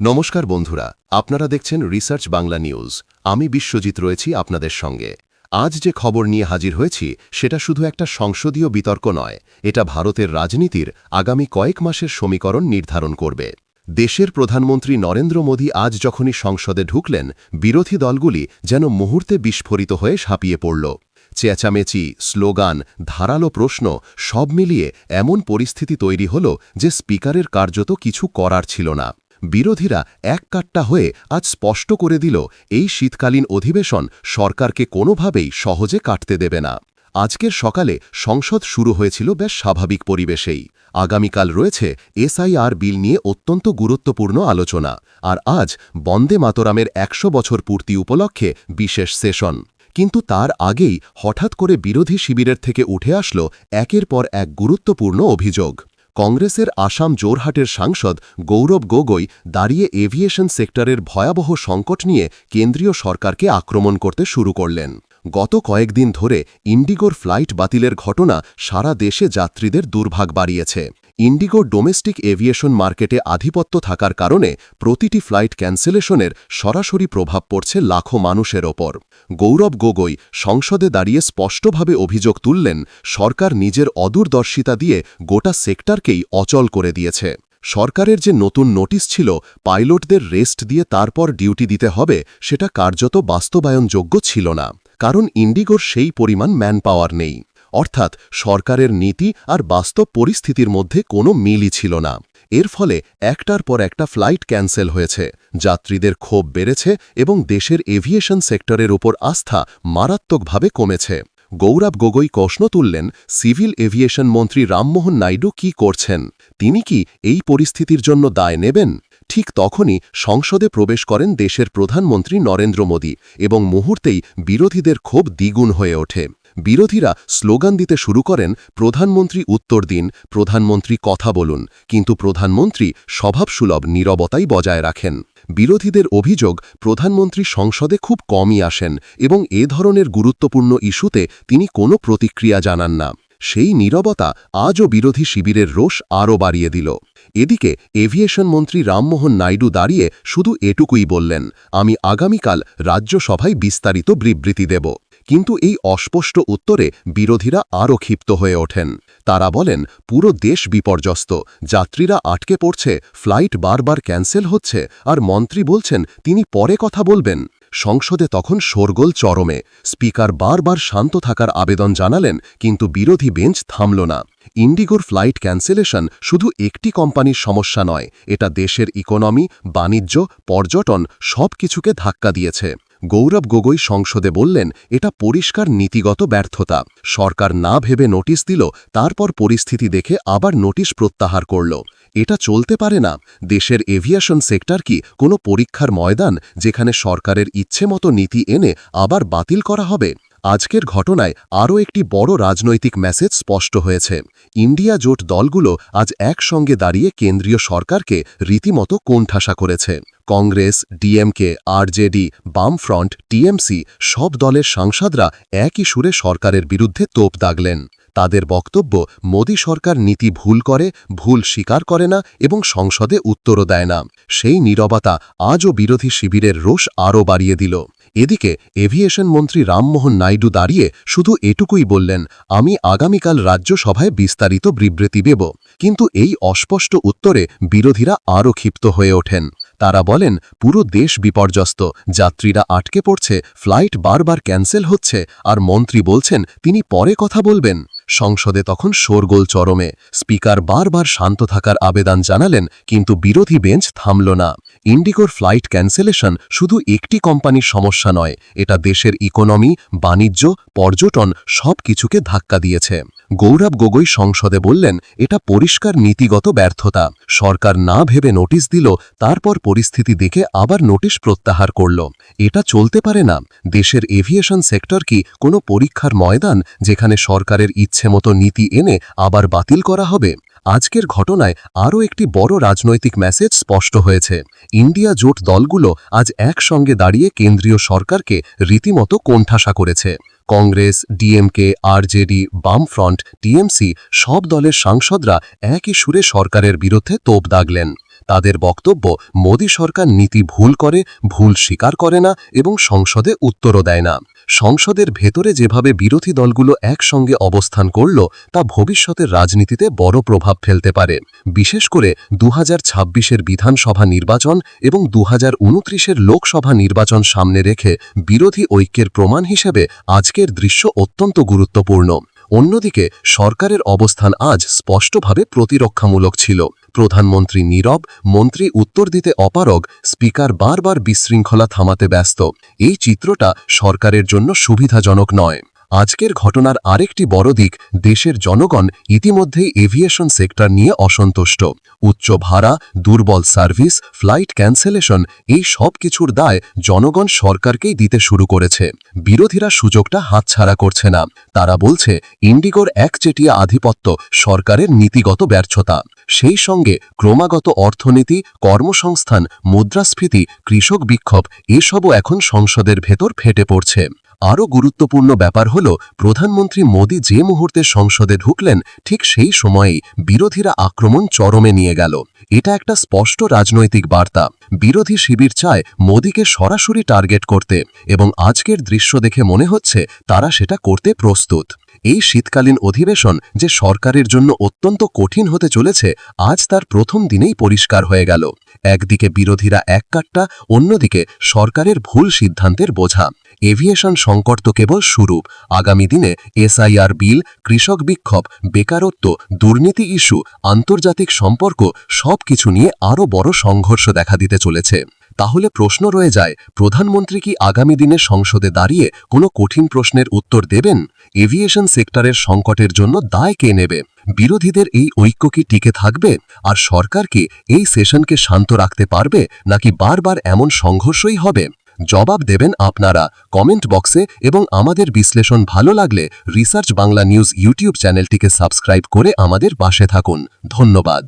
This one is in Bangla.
নমস্কার বন্ধুরা, আপনারা দেখছেন রিসার্চ বাংলা নিউজ। আমি বিশ্বজিৎ রয়েছি আপনাদের সঙ্গে। আজ যে খবর নিয়ে হাজির হয়েছি, সেটা শুধু একটা সংসদীয় বিতর্ক নয়, এটা ভারতের রাজনীতির আগামী কয়েক মাসের সমীকরণ নির্ধারণ করবে। দেশের প্রধানমন্ত্রী নরেন্দ্র মোদী আজ যখনই সংসদে ঢুকলেন, বিরোধী দলগুলি যেন মুহূর্তে বিস্ফোরিত হয়ে ঝাঁপিয়ে পড়ল। চেঁচামেচি, স্লোগান, ধারালো প্রশ্ন, সব মিলিয়ে এমন পরিস্থিতি তৈরি হল যে স্পিকারের কার্যত কিছু করার ছিল না। বিরোধীরা এক কাট্টা হয়ে আজ স্পষ্ট করে দিল, এই শীতকালীন অধিবেশন সরকারকে কোনোভাবেই সহজে কাটতে দেবে না। আজকের সকালে সংসদ শুরু হয়েছিল বেশ স্বাভাবিক পরিবেশেই। আগামীকাল রয়েছে এসআইআর বিল নিয়ে অত্যন্ত গুরুত্বপূর্ণ আলোচনা, আর আজ বন্দে মাতরামের একশো বছর পূর্তি উপলক্ষে বিশেষ সেশন। কিন্তু তার আগেই হঠাৎ করে বিরোধী শিবিরের থেকে উঠে আসল একের পর এক গুরুত্বপূর্ণ অভিযোগ। কংগ্রেসের আসাম জোরহাটের সাংসদ গৌরব গগৈ দাঁড়িয়ে এভিয়েশন সেক্টরের ভয়াবহ সংকট নিয়ে কেন্দ্রীয় সরকারকে আক্রমণ করতে শুরু করলেন। গত কয়েকদিন ধরে ইন্ডিগোর ফ্লাইট বাতিলের ঘটনা সারা দেশে যাত্রীদের দুর্ভাগ বাড়িয়েছে। ইন্ডিগো ডোমেস্টিক এভিয়েশন মার্কেটে আধিপত্য থাকার কারণে প্রতিটি ফ্লাইট ক্যান্সেলেশনের সরাসরি প্রভাব পড়ছে লাখো মানুষের ওপর। গৌরব গগৈ সংসদে দাঁড়িয়ে স্পষ্টভাবে অভিযোগ তুললেন, সরকার নিজের অদূরদর্শিতা দিয়ে গোটা সেক্টরকেই অচল করে দিয়েছে। সরকারের যে নতুন নোটিশ ছিল, পাইলটদের রেস্ট দিয়ে তারপর ডিউটি দিতে হবে, সেটা কার্যত বাস্তবায়নযোগ্য ছিল না, কারণ ইন্ডিগোর সেই পরিমাণ ম্যান পাওয়ার নেই। অর্থাৎ সরকারের নীতি আর বাস্তব পরিস্থিতির মধ্যে কোনো মিলই ছিল না। এর ফলে একটার পর একটা ফ্লাইট ক্যান্সেল হয়েছে। যাত্রীদের ক্ষোভ বেড়েছে এবং দেশের এভিয়েশন সেক্টরের ওপর আস্থা মারাত্মকভাবে কমেছে। গৌরব গগৈ প্রশ্ন তুললেন, সিভিল এভিয়েশন মন্ত্রী রামমোহন নাইডু কি করছেন? তিনি কি এই পরিস্থিতির জন্য দায় নেবেন? ঠিক তখনই সংসদে প্রবেশ করেন দেশের প্রধানমন্ত্রী নরেন্দ্র মোদী এবং মুহূর্তেই বিরোধীদের ক্ষোভ দ্বিগুণ হয়ে ওঠে। বিরোধীরা স্লোগান দিতে শুরু করেন, প্রধানমন্ত্রী উত্তর দিন, প্রধানমন্ত্রী কথা বলুন। কিন্তু প্রধানমন্ত্রী স্বভাবসুলভ নীরবতাই বজায় রাখেন। বিরোধীদের অভিযোগ, প্রধানমন্ত্রী সংসদে খুব কমই আসেন এবং এ ধরনের গুরুত্বপূর্ণ ইস্যুতে তিনি কোনো প্রতিক্রিয়া জানান না। সেই নীরবতা আজও বিরোধী শিবিরের রোষ আরও বাড়িয়ে দিল। এদিকে এভিয়েশন মন্ত্রী রামমোহন নাইডু দাঁড়িয়ে শুধু এটুকুই বললেন, আমি আগামীকাল রাজ্যসভায় বিস্তারিত বিবৃতি দেব। কিন্তু এই অস্পষ্ট উত্তরে বিরোধীরা আরও ক্ষিপ্ত হয়ে ওঠেন। তারা বলেন, পুরো দেশ বিপর্যস্ত, যাত্রীরা আটকে পড়ছে, ফ্লাইট বারবার ক্যান্সেল হচ্ছে, আর মন্ত্রী বলছেন, তিনি পরে কথা বলবেন। সংসদে তখন শোরগোল চরমে। স্পিকার বারবার শান্ত থাকার আবেদন জানালেন, কিন্তু বিরোধী বেঞ্চ থামল না। ইন্ডিগোর ফ্লাইট ক্যান্সেলেশন শুধু একটি কোম্পানির সমস্যা নয়, এটা দেশের ইকোনমি, বাণিজ্য, পর্যটন সব কিছুকে ধাক্কা দিয়েছে। গৌরব গগৈ সংসদে বললেন, এটা পরিষ্কার নীতিগত ব্যর্থতা। সরকার না ভেবে নোটিশ দিল, তারপর পরিস্থিতি দেখে আবার নোটিশ প্রত্যাহার করল। এটা চলতে পারে না। দেশের এভিয়েশন সেক্টর কি কোনো পরীক্ষার ময়দান যেখানে সরকারের ইচ্ছে মতো নীতি এনে আবার বাতিল করা হবে? আজকের ঘটনায় আরও একটি বড় রাজনৈতিক মেসেজ স্পষ্ট হয়েছে। ইন্ডিয়া জোট দলগুলো আজ একসঙ্গে দাঁড়িয়ে কেন্দ্রীয় সরকারকে রীতিমতো কোণঠাসা করেছে। কংগ্রেস, ডিএমকে, আরজেডি, বামফ্রন্ট, টিএমসি সব দলের সাংসদরা একই সুরে সরকারের বিরুদ্ধে তোপ দাগলেন। তাদের বক্তব্য মোদী সরকার নীতি ভুল করে, ভুল স্বীকার করে না এবং সংসদে উত্তরও দেয় না। সেই নীরবতা আজও বিরোধী শিবিরের রোষ আরও বাড়িয়ে দিল। এদিকে এভিয়েশন মন্ত্রী রামমোহন নাইডু দাঁড়িয়ে শুধু এটুকুই বললেন, আমি আগামীকাল রাজ্যসভায় বিস্তারিত বিবৃতি দেব। কিন্তু এই অস্পষ্ট উত্তরে বিরোধীরা আরও ক্ষিপ্ত হয়ে ওঠেন। তারা বলেন, পুরো দেশ বিপর্যস্ত। যাত্রীরা আটকে পড়ছে, ফ্লাইট বারবার ক্যান্সেল হচ্ছে, আর মন্ত্রী বলছেন, তিনি পরে কথা বলবেন। সংসদে তখন শোরগোল চরমে। স্পিকার বারবার শান্ত থাকার আবেদন জানালেন, কিন্তু বিরোধী বেঞ্চ থামল না। ইন্ডিগোর ফ্লাইট ক্যান্সেলেশন শুধু একটি কোম্পানির সমস্যা নয়, এটা দেশের ইকোনমি, বাণিজ্য, পর্যটন সব কিছুকে ধাক্কা দিয়েছে। গৌরব গগৈ সংসদে বললেন, এটা পরিষ্কার নীতিগত ব্যর্থতা। সরকার না ভেবে নোটিশ দিল, তারপর পরিস্থিতি দেখে আবার নোটিশ প্রত্যাহার করল। এটা চলতে পারে না। দেশের এভিয়েশন সেক্টর কি কোনো পরীক্ষার ময়দান, যেখানে সরকারের ইচ্ছে মতো নীতি এনে আবার বাতিল করা হবে? আজকের ঘটনায় আরও একটি বড় রাজনৈতিক মেসেজ স্পষ্ট হয়েছে। ইন্ডিয়া জোট দলগুলো আজ একসঙ্গে দাঁড়িয়ে কেন্দ্রীয় সরকারকে রীতিমতো কোণঠাসা করেছে। কংগ্রেস ডিএমকে আরজেডি বামফ্রন্ট টিএমসি সব দলের সাংসদরা একই সুরে সরকারের বিরুদ্ধে তোপ দাগলেন। তাদের বক্তব্য মোদী সরকার নীতি ভুল করে, ভুল স্বীকার করে না এবং সংসদে উত্তরও দেয় না। সংসদের ভেতরে যেভাবে বিরোধী দলগুলো একসঙ্গে অবস্থান করল, তা ভবিষ্যতের রাজনীতিতে বড় প্রভাব ফেলতে পারে। বিশেষ করে দু হাজার বিধানসভা নির্বাচন এবং দু হাজার লোকসভা নির্বাচন সামনে রেখে বিরোধী ঐক্যের প্রমাণ হিসেবে আজকের দৃশ্য অত্যন্ত গুরুত্বপূর্ণ। অন্যদিকে সরকারের অবস্থান আজ স্পষ্টভাবে প্রতিরক্ষামূলক ছিল। প্রধানমন্ত্রী নীরব, মন্ত্রী উত্তর দিতে অপারগ, স্পিকার বারবার বিশৃঙ্খলা থামাতে ব্যস্ত। এই চিত্রটা সরকারের জন্য সুবিধাজনক নয়। আজকের ঘটনার আরেকটি বড় দিক, দেশের জনগণ ইতিমধ্যেই এভিয়েশন সেক্টর নিয়ে অসন্তুষ্ট। উচ্চ ভাড়া, দুর্বল সার্ভিস, ফ্লাইট ক্যান্সেলেশন, এই সব কিছুর দায় জনগণ সরকারকেই দিতে শুরু করেছে। বিরোধীরা সুযোগটা হাতছাড়া করছে না। তারা বলছে, ইন্ডিগোর একচেটিয়া আধিপত্য সরকারের নীতিগত ব্যর্থতা। সেই সঙ্গে ক্রমাগত অর্থনীতি, কর্মসংস্থান, মুদ্রাস্ফীতি, কৃষক বিক্ষোভ এসবও এখন সংসদের ভেতর ফেটে পড়ছে। আরও গুরুত্বপূর্ণ ব্যাপার হল, প্রধানমন্ত্রী মোদী যে মুহূর্তে সংসদে ঢুকলেন, ঠিক সেই সময়েই বিরোধীরা আক্রমণ চরমে নিয়ে গেল। এটা একটা স্পষ্ট রাজনৈতিক বার্তা। বিরোধী শিবির চায় মোদীকে সরাসরি টার্গেট করতে, এবং আজকের দৃশ্য দেখে মনে হচ্ছে তারা সেটা করতে প্রস্তুত। এই শীতকালীন অধিবেশন যে সরকারের জন্য অত্যন্ত কঠিন হতে চলেছে, আজ তার প্রথম দিনেই পরিষ্কার হয়ে গেল। একদিকে বিরোধীরা এক কাট্টা, অন্যদিকে সরকারের ভুল সিদ্ধান্তের বোঝা। এভিয়েশন সংকট তো কেবল শুরু আগামী দিনে এসআইআর বিল, কৃষক বিক্ষোভ, বেকারত্ব, দুর্নীতি ইস্যু, আন্তর্জাতিক সম্পর্ক সব কিছু নিয়ে আরও বড় সংঘর্ষ দেখা দিতে চলেছে। তাহলে প্রশ্ন রয়ে যায়, প্রধানমন্ত্রী কি আগামী দিনে সংসদে দাঁড়িয়ে কোনো কঠিন প্রশ্নের উত্তর দেবেন? এভিয়েশন সেক্টরের সংকটের জন্য দায় কে নেবে? বিরোধীদের এই ঐক্য কি টিকে থাকবে? আর সরকার কি এই সেশনকে শান্ত রাখতে পারবে, নাকি বারবার এমন সংঘর্ষই হবে? জবাব দেবেন আপনারা, কমেন্ট বক্সে এবং আমাদের বিশ্লেষণ ভালো লাগলে রিসার্চ বাংলা নিউজ ইউটিউব চ্যানেলটিকে সাবস্ক্রাইব করে আমাদের পাশে থাকুন। ধন্যবাদ।